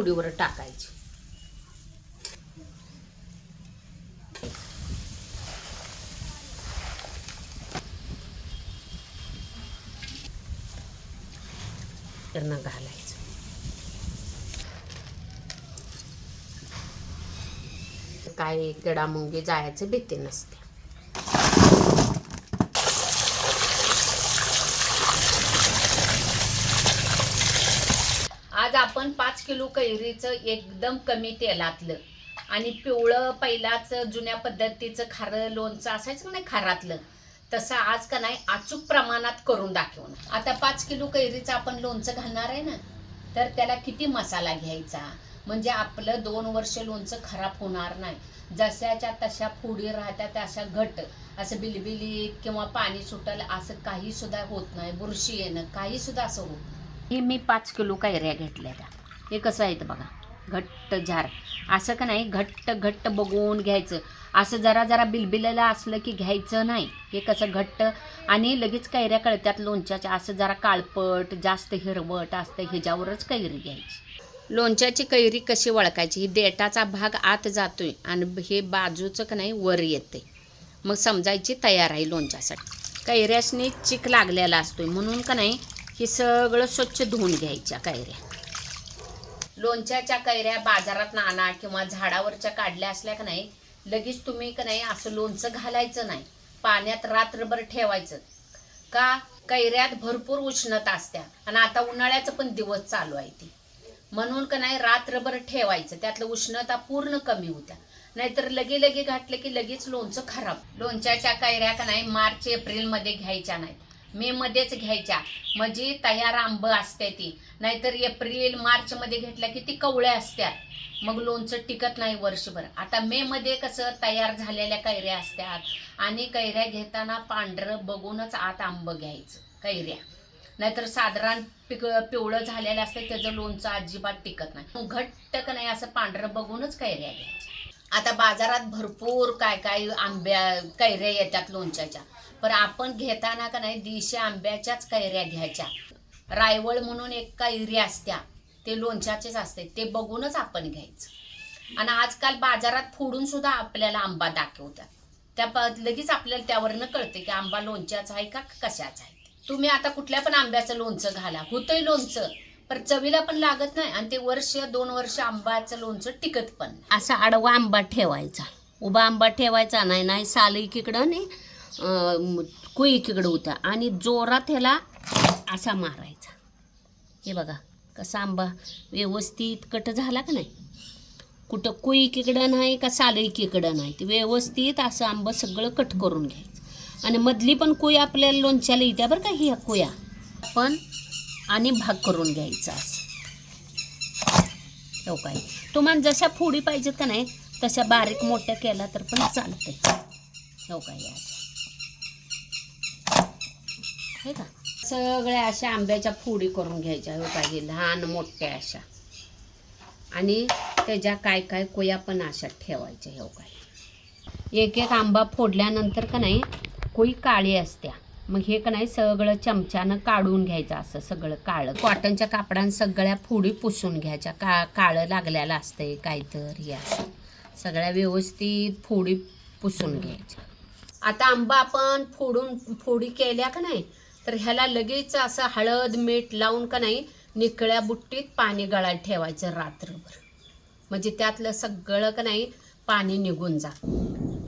पुडीवर टाकायची. त्यांना घालायचं. काय किडामुंगी जायचं भीती नसते आज आपण पाच किलो कैरीचं एकदम कमी तेलातलं. आणि पिवळं पहिलाच जुन्या पद्धतीचं खारं लोणचं असायचं का नाही खारातलं? तसं आज का नाही अचूक प्रमाणात करून दाखवून. आता पाच किलो कैरीचं आपण लोणचं घालणार आहे ना तर त्याला किती मसाला घ्यायचा? म्हणजे आपलं दोन वर्ष लोणचं खराब होणार नाही. जशाच्या तशा फोडी राहत्या तशा घट. असं बिलबिली किंवा पाणी सुटल असं काही सुद्धा होत नाही. बुरशी येणं काही सुद्धा असं होत नाही. हे मी पाच किलो कैऱ्या घेतल्या त्या. हे कसं आहे बघा. घट्ट झार असं का नाही घट्ट घट्ट बघून घ्यायचं. असं जरा जरा बिलबिलेलं असलं की घ्यायचं नाही. हे कसं घट्ट आणि लगेच कैऱ्या कळत्यात लोणच्याच्या. असं जरा काळपट जास्त हिरवट असतं ह्याच्यावरच कैरी घ्यायची. लोणच्याची कैरी कशी वळकायची ही देटाचा भाग आत जातोय आणि हे बाजूचं का नाही वर येते. मग समजायची तयार आहे लोणच्यासाठी. कैऱ्यासनी चिक लागलेला असतोय. म्हणून का नाही हे सगळं स्वच्छ धुवून घ्यायच्या कैऱ्या. लोणच्याच्या कैऱ्या बाजारात नाना किंवा झाडावरच्या काढल्या असल्या का नाही लगेच तुम्ही का नाही असं लोणचं घालायचं नाही. पाण्यात रात्रभर ठेवायचं. का? कैऱ्यात भरपूर उष्णता असत्या आणि आता उन्हाळ्याचं पण दिवस चालू आहे ते. म्हणून का नाही रात्रभर ठेवायचं. त्यातलं उष्णता पूर्ण कमी होत्या. नाहीतर लगे लगे घातलं की लगेच लोणचं खराब. लोणच्याच्या कैऱ्या का नाही मार्च एप्रिलमध्ये घ्यायच्या नाहीत. मे मध्येच घ्यायच्या. म्हणजे तयार आंब असते ती. नाहीतर एप्रिल मार्च मध्ये घेतल्या की ती कवळ्या असत्यात मग लोणचं टिकत नाही वर्षभर. आता मे मध्ये कसं तयार झालेल्या कैऱ्या असतात आणि कैऱ्या घेताना पांढरं बघूनच आत आंब घ्यायचं कैऱ्या. नाहीतर साधारण पिक पिवळं झालेलं असतं त्याचं लोणचं अजिबात टिकत नाही. घट्ट नाही असं पांढरं बघूनच कैऱ्या घ्यायच्या. आता बाजारात भरपूर काय काय आंब्या कैऱ्या येतात लोणच्याच्या. पण आपण घेताना का नाही दिशे आंब्याच्याच कैऱ्या घ्यायच्या. रायवळ म्हणून एक कैरी असत्या ते लोणच्याचेच असते ते बघूनच आपण घ्यायचं. आणि आजकाल बाजारात फोडून सुद्धा आपल्याला आंबा दाखवतात. त्या प- लगेच आपल्याला त्यावरनं कळते की आंबा लोणच्याचा आहे का कशाचा आहे. तुम्ही आता कुठल्या पण आंब्याचं लोणचं घाला होतंय लोणचं पर चवीला पण लागत नाही आणि ते वर्ष दोन वर्ष आंबाचं लोणचं टिकत पण असा आडवा आंबा ठेवायचा. उभा आंबा ठेवायचा नाही नाही साल एकीकडं नाही कुई एकीकडं होता. आणि जोरात ह्याला असा मारायचा. हे बघा कसा आंबा व्यवस्थित कट झाला का नाही? कुठं कुई एकीकडं नाही का साल एकीकडं नाही? ते व्यवस्थित असं आंबं सगळं कट करून घ्यायचं. आणि मधली पण कुई आपल्याला लोणच्याला येत्या बरं का ह्या कुया. पण आणि भाग करून घ्यायचा असं. हो काय तुम्हाला जशा फोडी पाहिजेत का नाही तशा बारीक मोठ्या केला तर पण चालते हो काय हे का? सगळ्या अशा आंब्याच्या फोडी करून घ्यायच्या. हो काय लहान मोठ्या अशा. आणि त्याच्या काय काय कोया पण अशा ठेवायच्या. हो काय एक एक आंबा फोडल्यानंतर का नाही कोई काळी असत्या. मग हे का नाही सगळं चमच्यानं काढून घ्यायचं असं सगळं काळं. कॉटनच्या कापडानं सगळ्या फोडी पुसून घ्यायच्या. का काळं लागलेलं असतंय आहे हे असं. सगळ्या व्यवस्थित फोडी पुसून घ्यायच्या. आता आंबा आपण फोडून फोडी केल्या का नाही तर ह्याला लगेच असं हळद मीठ लावून का नाही निकळ्या बुट्टीत पाणी गळायला ठेवायचं रात्रभर. म्हणजे त्यातलं सगळं का नाही पाणी निघून जा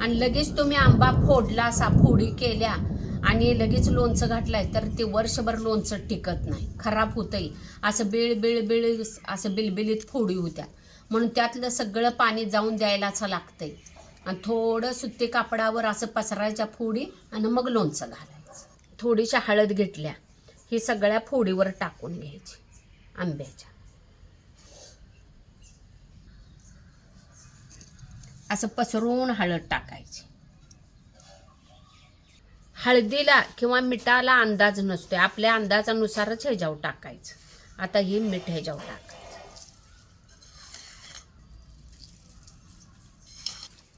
आणि लगेच तुम्ही आंबा फोडला असा फोडी केल्या आणि लगेच लोणचं घातलंय तर ते वर्षभर लोणचं टिकत नाही. खराब होतंय. असं बिळ बिळ बिळ असं बिलबिलीत फोडी होत्या म्हणून त्यातलं सगळं पाणी जाऊन द्यायला असं लागतंय. आणि थोडं सुती कापडावर असं पसरायच्या फोडी आणि मग लोणचं घालायचं. थोडीशा हळद घेतल्या ही सगळ्या फोडीवर टाकून घ्यायची आंब्याच्या. असं पसरून हळद टाकायची. हळदीला किंवा मिठाला अंदाज नसतोय. आपल्या अंदाजानुसारच ह्याच्यावर टाकायचं. आता ही मीठ ह्याच्यावर टाकायचं.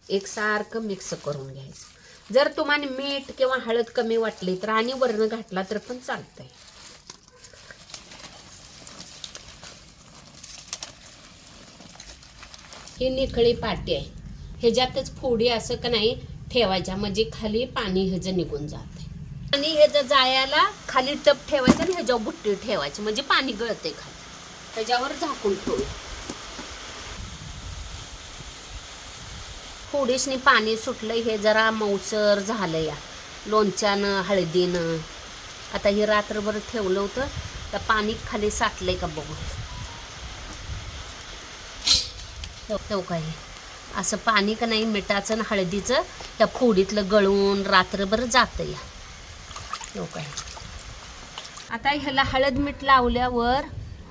एकसारखं मिक्स करून घ्यायचं. जर तुम्हाला मीठ किंवा हळद कमी वाटली तर आणि वर्ण घातला तर पण चालतंय. ही निखळी पाटी आहे. ह्याच्यातच फोडी असं का नाही ठेवायच्या म्हणजे खाली पाणी ह्याचं निघून जाते. आणि ह्याचं जायला खाली टप ठेवायचं आणि ह्याच्यावर बुट्टी ठेवायची म्हणजे पाणी गळते खाली. त्याच्यावर झाकून ठेवू थोडीशनी पाणी सुटलं हे जरा मौसर झालं या. लोणच्यानं हळदीनं. आता हे रात्रभर ठेवलं होतं तर पाणी खाली साठलंय का बघू. ठेव ठेव असं पाणी का नाही मिठाचं आणि हळदीचं त्या फोडीतलं गळून रात्रभर जातं या. हो लोक काय आता ह्याला हळद मीठ लावल्यावर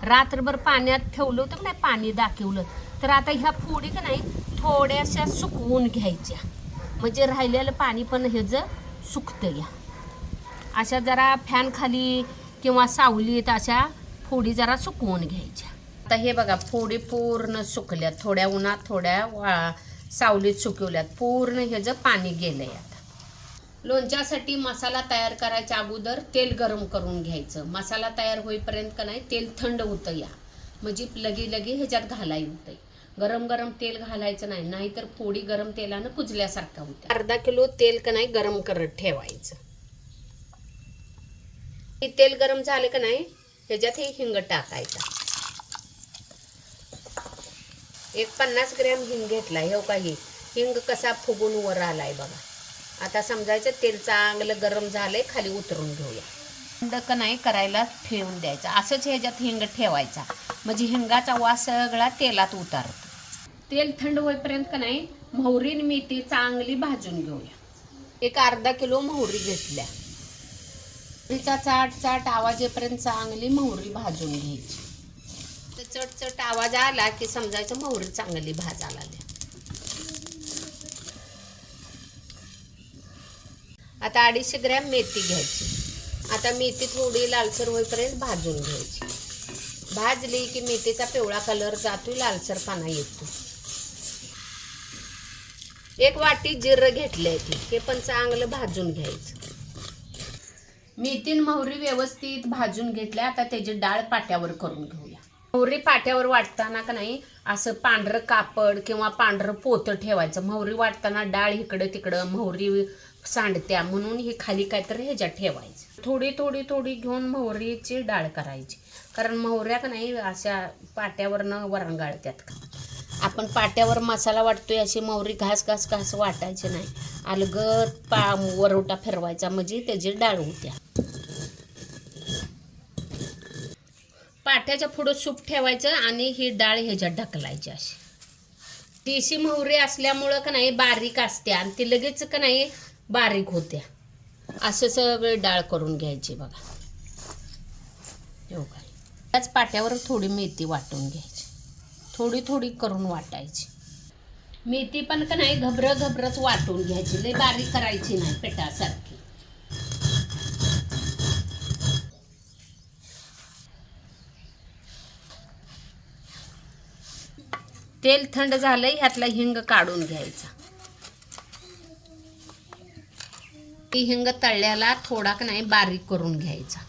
रात्रभर पाण्यात ठेवलं होतं का नाही पाणी दाखवलं. तर आता ह्या फोडी का नाही थोड्याशा सुकवून घ्यायच्या. म्हणजे राहिलेलं पाणी पण ह्याचं सुकतं या. अशा जरा फॅन खाली किंवा सावलीत अशा फोडी जरा सुकवून घ्यायच्या. आता हे बघा फोडी पूर्ण सुकल्यात. थोड्या उन्हात थोड्या वा सावलीत सुकवल्यात. पूर्ण ह्याचं पाणी गेलंय आता. लोणच्यासाठी मसाला तयार करायच्या अगोदर तेल गरम करून घ्यायचं. मसाला तयार होईपर्यंत का नाही तेल थंड होतं या. म्हणजे लगे लगे ह्याच्यात घालाय होतंय. गरम गरम तेल घालायचं नाही नाहीतर फोडी गरम तेलानं कुजल्यासारखा होत्या. अर्धा किलो तेल का नाही गरम करत ठेवायचं. हे तेल गरम झालं का नाही ह्याच्यात हे हिंग टाकायचा. एक पन्नास ग्रॅम हिंग घेतला हे हो काही हिंग कसा फुगून वर आलाय बघा. आता समजायचं तेल चांगलं गरम झालंय खाली उतरून घेऊया. थंड का नाही करायला ठेवून द्यायचा. असंच ह्याच्यात हिंग ठेवायचा. म्हणजे हिंगाचा वास सगळा तेलात उतारतो. तेल थंड होईपर्यंत का नाही मोहरी आणि मेथी चांगली भाजून घेऊया. एक अर्धा किलो मोहरी घेतल्या. तिचा चाट चाट आवाजेपर्यंत चांगली मोहरी भाजून घ्यायची. चट चट आवाज आला की समजायचं मोहरी चांगली भाजा लागली. आता अडीचशे ग्रॅम मेथी घ्यायची. आता मेथी थोडी लालसर होईपर्यंत भाजून घ्यायची. भाजली की मेथीचा पिवळा कलर जातो लालसर पाना येतो. एक वाटी जिरं घेतलंय ती हे पण चांगलं भाजून घ्यायचं. मेथीन मोहरी व्यवस्थित भाजून घेतल्या आता त्याची डाळ पाट्यावर करून घेऊया. मोहरी पाट्यावर वाटताना का नाही असं पांढरं कापड किंवा पांढरं पोतं ठेवायचं. मोहरी वाटताना डाळ इकडं तिकडं मोहरी सांडत्या म्हणून ही खाली काहीतरी ह्याच्यात ठेवायची. थोडी थोडी थोडी घेऊन मोहरीची डाळ करायची. कारण मोहऱ्या का नाही अशा पाट्यावरनं वरंगाळत्यात का? आपण पाट्यावर मसाला वाटतोय अशी मोहरी घास घास घास वाटायची नाही. अलगद पा वरोटा फिरवायचा. म्हणजे त्याची डाळ होत्या. पाठ्याच्या पुढं सूप ठेवायचं आणि ही डाळ ह्याच्यात ढकलायची अशी. देशी मोहरी असल्यामुळं का नाही बारीक असते आणि ती लगेच का नाही बारीक होत्या असं सगळं डाळ करून घ्यायची बघा. त्याच पाट्यावर थोडी मेथी वाटून घ्यायची. थोडी थोडी करून वाटायची. मेथी पण का नाही घबरं घबरत वाटून घ्यायची. लय बारीक करायची नाही पेटासारखी तेल थंड झालं ह्यातला हिंग काढून घ्यायचा. ती हिंग तळल्याला थोडा का नाही बारीक करून घ्यायचा.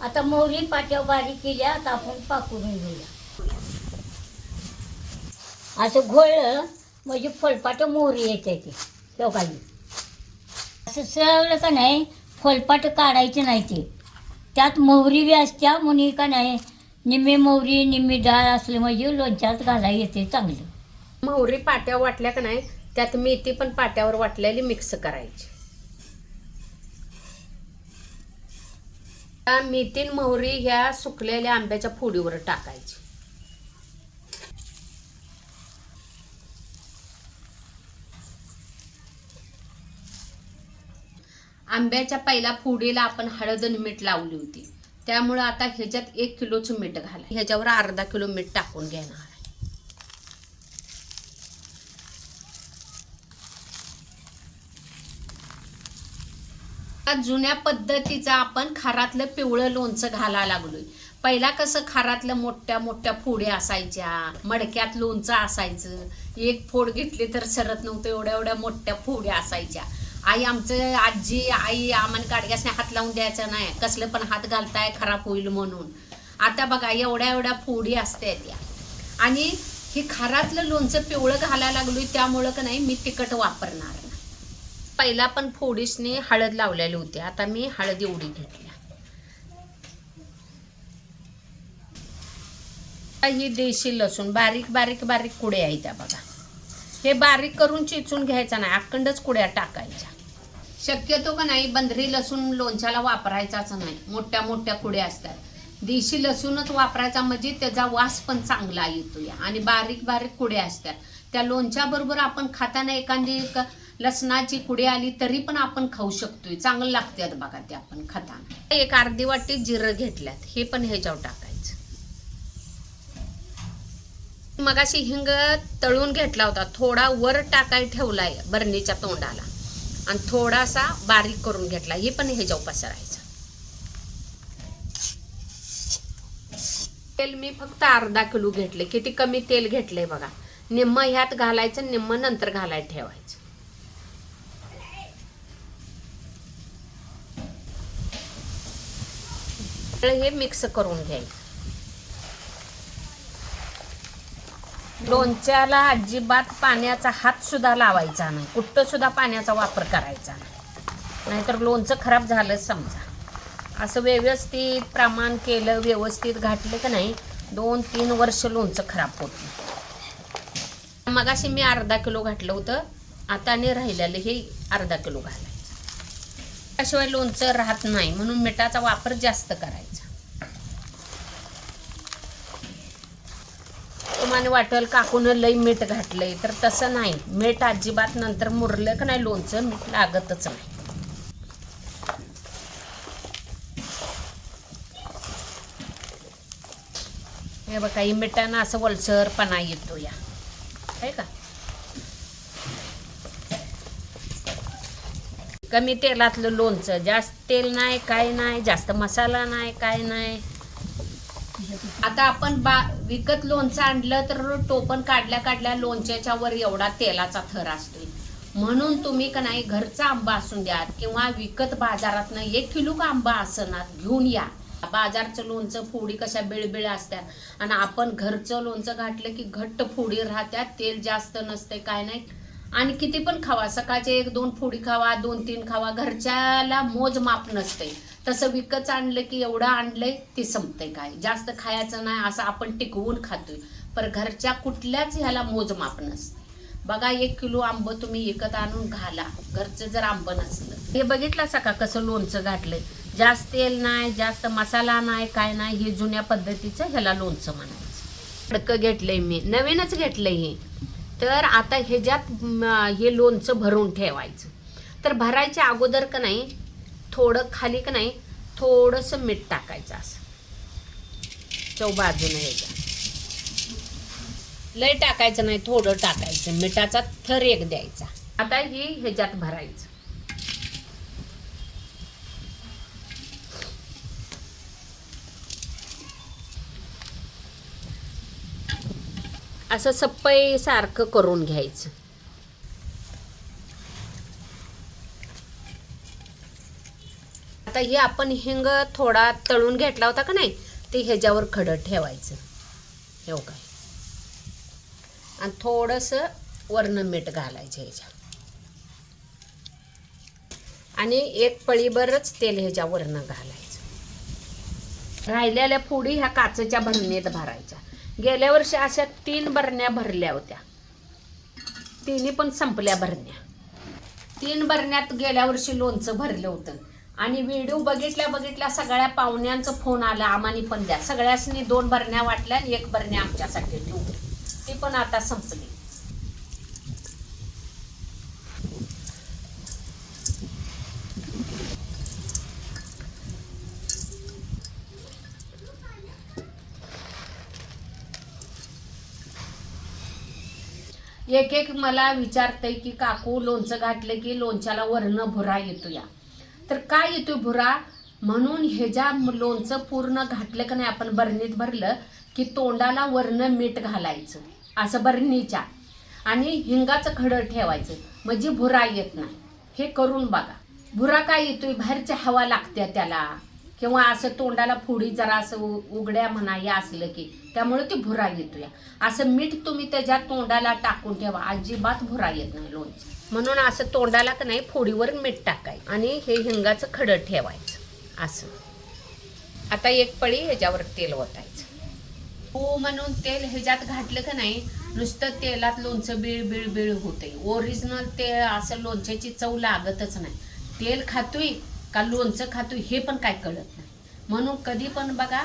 आता मोहरी पाट्या बारीक केल्या आता आपण पाकून घेऊया. असं घोळलं म्हणजे फळपाट मोहरी येते ती लोकांनी असं सगळं का नाही फळपाट काढायचे नाही ते. त्यात मोहरी बी असत्या मुनी का नाही? निम्मी मोहरी निम्मी डाळ असले म्हणजे लोणच्यात घालायला येते चांगलं. मोहरी पाट्यावर वाटल्या का नाही त्यात मेथी पण पाट्यावर वाटलेली मिक्स करायची. त्या मेथी मोहरी ह्या सुकलेल्या आंब्याच्या फोडीवर टाकायची. आंब्याच्या पहिल्या फोडीला आपण हळद आणि मीठ लावली होती. त्यामुळं आता ह्याच्यात एक किलोचं मीठ घाला. ह्याच्यावर अर्धा किलो मीठ टाकून घेणार जुन्या पद्धतीचा आपण खारातलं पिवळं लोणचं घालायला लागलोय. पहिला कसं खारातलं मोठ्या मोठ्या फोड्या असायच्या मडक्यात लोणचं असायचं. एक फोड घेतली तर सरत नव्हतं एवढ्या एवढ्या मोठ्या फोड्या असायच्या. आई आमचं आजी आई आम्हाला गाडग्यासने हात लावून द्यायचा नाही. कसलं पण हात घालताय खराब होईल म्हणून. आता बघा एवढ्या एवढ्या फोडी असते त्या. आणि ही खारातलं लोणचं पिवळं घालायला लागलोय त्यामुळं का नाही मी तिखट वापरणार नाही. पहिला पण फोडीसने हळद लावलेली होती आता मी हळद एवढी घेतल्या ही देशी लसूण बारीक बारीक बारीक कुड्या आहेत त्या बघा. हे बारीक करून चिचून घ्यायचा नाही अखंडच कुड्या टाकायच्या. शक्यतो का नाही बंदरी लसूण लोणच्याला वापरायचाच नाही. मोठ्या मोठ्या कुड्या असतात. देशी लसूणच वापरायचा म्हणजे त्याचा वास पण चांगला येतो या आणि बारीक बारीक कुड्या असतात. त्या लोणच्याबरोबर आपण खाताना एखादी एक लसणाची कुडी आली तरी पण आपण खाऊ शकतोय. चांगलं लागतात बघा ते आपण खाताना. एक अर्धी वाटी जिरं घेतल्यात. हे पण ह्याच्यावर टाकायचं. मगाशी हिंग तळून घेतला होता. थोडा वर टाकाय ठेवलाय बरणीच्या तोंडाला. आणि थोडासा बारीक करून घेतला. हे पण ह्याच्यावर पसरायचं तेल मी फक्त अर्धा किलो घेतले. किती कमी तेल घेतलंय बघा. निम्म ह्यात घालायचं निम्म नंतर घालायला ठेवायचं. हे मिक्स करून घ्यायचं. लोणच्याला अजिबात पाण्याचा हात सुद्धा लावायचा नाही. कुठं सुद्धा पाण्याचा वापर करायचा नाही. नाहीतर लोणचं खराब झालं समजा. असं व्यवस्थित प्रमाण केलं व्यवस्थित घातलं का नाही दोन तीन वर्ष लोणचं खराब होत नाही. मगाशी मी अर्धा किलो घातलं होतं. आता आणि राहिलेलं हे अर्धा किलो घालायचं. त्याशिवाय लोणचं राहत नाही. म्हणून मिठाचा वापर जास्त करायचा. तुम्हाला वाटेल काकून लई मीठ घातलंय. तर तसं नाही. मीठ अजिबात नंतर मुरलं का नाही लोणचं मीठ लागतच नाही. हे बघा ही मिठानं असं वलसरपणा येतो या. आहे का? कमी तेलातलं लोणचं. जास्त तेल नाही काय नाही जास्त मसाला नाही काय नाही. आता आपण बा विकत लोणचं आणलं तर टोपण काढल्या काढल्या लोणच्याच्या वर एवढा तेलाचा थर असतोय. म्हणून तुम्ही का नाही घरचा आंबा असून द्या किंवा विकत बाजारातनं एक किलो का आंबा असणार घेऊन या. बाजारचं लोणचं फोडी कशा बिळबिळ असतात आणि आपण घरचं लोणचं घातलं की घट्ट फोडी राहत्या तेल जास्त नसते काय नाही. आणि किती पण खावा सकाळचे एक दोन फोडी खावा दोन तीन खावा घरच्याला मोजमाप नसते तसं विकत आणलं की एवढं आणलंय ते संपतंय काय जास्त खायचं नाही असं आपण टिकवून खातोय. पर घरच्या कुठल्याच ह्याला मोजमाप नसते. बघा एक किलो आंब तुम्ही विकत आणून घाला. घरचं जर आंब नसलं. हे बघितलं का कसं लोणचं घातलंय जास्त तेल नाही जास्त मसाला नाही काय नाही हे जुन्या पद्धतीचं ह्याला लोणचं म्हणायचं. खडकं घेतलंय मी. नवीनच घेतलंय हे. तर आता ह्याच्यात हे लोणचं भरून ठेवायचं. तर भरायच्या अगोदर का नाही थोडं खाली का नाही थोडंसं मीठ टाकायचं असं. चौ बाजूनं यायचा लय टाकायचं नाही थोडं टाकायचं. मिठाचा थर एक द्यायचा. आता ही ह्याच्यात भरायचं. असं सप्पई सारखं करून घ्यायचं. आता हे आपण हिंग थोडा तळून घेतला होता का नाही ते ह्याच्यावर खडं ठेवायचं. हे काय आणि थोडंसं वर्ण मीठ घालायचं ह्याच्या आणि एक पळीभरच तेल ह्याच्या वरनं घालायचं. राहिलेल्या फोडी ह्या काचेच्या भरणीत भरायच्या. गेल्या वर्षी अशा तीन बरण्या भरल्या होत्या. तिन्ही पण संपल्या भरण्या. तीन बरण्यात गेल्या वर्षी लोणचं भरलं होतं. आणि व्हिडिओ बघितल्या बघितल्या सगळ्या पाहुण्यांचं फोन आला आम्हाने पण द्या. सगळ्यासनी दोन बरण्या वाटल्या आणि एक भरण्या आमच्यासाठी ठेवली. ती पण आता संपली. एक एक मला विचारतंय की काकू लोणचं घातलं की लोणच्याला वरणं भुरा येतो या तर काय येतो भुरा? म्हणून ह्याच्या लोणचं पूर्ण घातलं का नाही आपण बरणीत भरलं की तोंडाला वरनं मीठ घालायचं. असं बरणीच्या. आणि हिंगाचं खडं ठेवायचं. म्हणजे भुरा येत नाही. हे करून बघा. भुरा काय येतोय? बाहेरची हवा लागते त्याला. किंवा असं तोंडाला फोडी जरा असं उघड्या म्हणा या असलं की त्यामुळे ती भुरा येतो या असं मीठ तुम्ही त्याच्या तोंडाला टाकून ठेवा अजिबात भुरा येत नाही लोणचं. म्हणून असं तोंडाला का नाही फोडीवर मीठ टाकायचं आणि हे हिंगाचं खडं ठेवायचं असं. आता एक पळी ह्याच्यावर तेल ओतायचं. हो म्हणून तेल ह्याच्यात घातलं का नाही नुसतं तेलात लोणचं बिळ बिळ बिळ होते ओरिजिनल ते असं लोणच्याची चव लागतच नाही. तेल खातोय का लोणचं खातो हे पण काय कळत नाही. म्हणून कधी पण बघा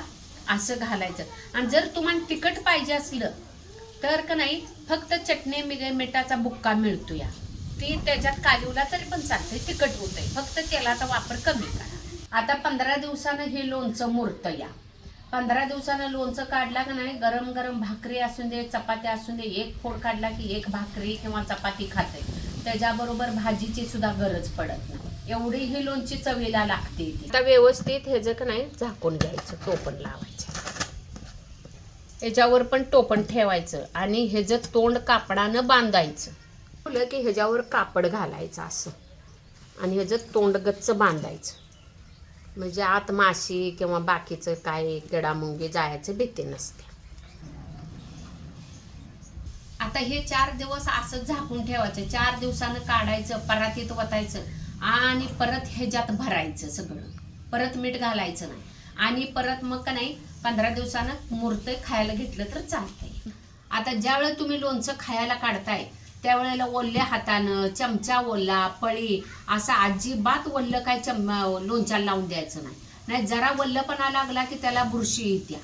असं घालायचं. आणि जर तुम्हाला तिखट पाहिजे असलं तर का नाही फक्त चटणी मिग मिठाचा बुक्का मिळतो या ती त्याच्यात कालिवला तरी पण चालते तिखट होतंय. फक्त तेलाचा वापर कमी करा. आता पंधरा दिवसानं हे लोणचं मुरतं या पंधरा दिवसानं लोणचं काढला का नाही गरम गरम भाकरी असून दे चपाती असून दे एक फोड काढला की एक भाकरी किंवा चपाती खाते. त्याच्याबरोबर भाजीची सुद्धा गरज पडत नाही. एवढी ही लोणची चवीला लागते. आता व्यवस्थित हे जे का नाही झाकून घ्यायचं टोपण लावायचं. ह्याच्यावर पण टोपण ठेवायचं आणि ह्याचं तोंड कापडानं बांधायचं. फुलं की ह्याच्यावर कापड घालायचं असं. आणि ह्याचं तोंड गच्च बांधायचं. म्हणजे आत माशी किंवा बाकीचं काय किडामुंगी जायचं भीती नसते. आता हे चार दिवस असं झाकून ठेवायचं. चार दिवसानं काढायचं परातीत वतायचं. आणि परत ह्याच्यात भरायचं सगळं. परत मीठ घालायचं नाही. आणि परत मग का नाही पंधरा दिवसानं मुरतंय खायला घेतलं तर चालतंय. आता ज्यावेळेला तुम्ही लोणचं खायला काढताय त्यावेळेला ओल्या हातानं चमचा ओला पळी असं अजिबात ओल्लं काय चम लोणच्याला लावून द्यायचं नाही. नाही जरा वल्लपणा लागला की त्याला बुरशी येत्या.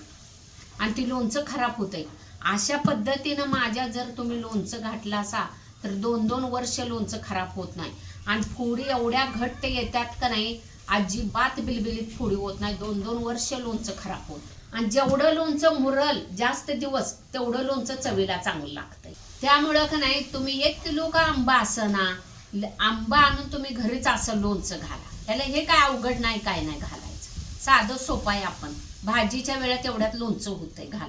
आणि ती लोणचं खराब होतंय. अशा पद्धतीनं माझ्या जर तुम्ही लोणचं घातलं असा तर दोन दोन वर्ष लोणचं खराब होत नाही. आणि फोडी एवढ्या घट्ट येतात का नाही अजिबात बिलबिलीत फोडी होत नाही. दोन दोन वर्ष लोणचं खराब होत. आणि जेवढं लोणचं मुरल जास्त दिवस तेवढं लोणचं चवीला चांगलं लागतंय. त्यामुळं का नाही तुम्ही एक किलो का आंबा असं ना आंबा आणून तुम्ही घरीच असं लोणचं घाला. त्याला हे काय अवघड नाही काय नाही घालायचं. साधं सोपं आहे आपण. भाजीच्या वेळेत एवढ्यात लोणचं होतंय घाला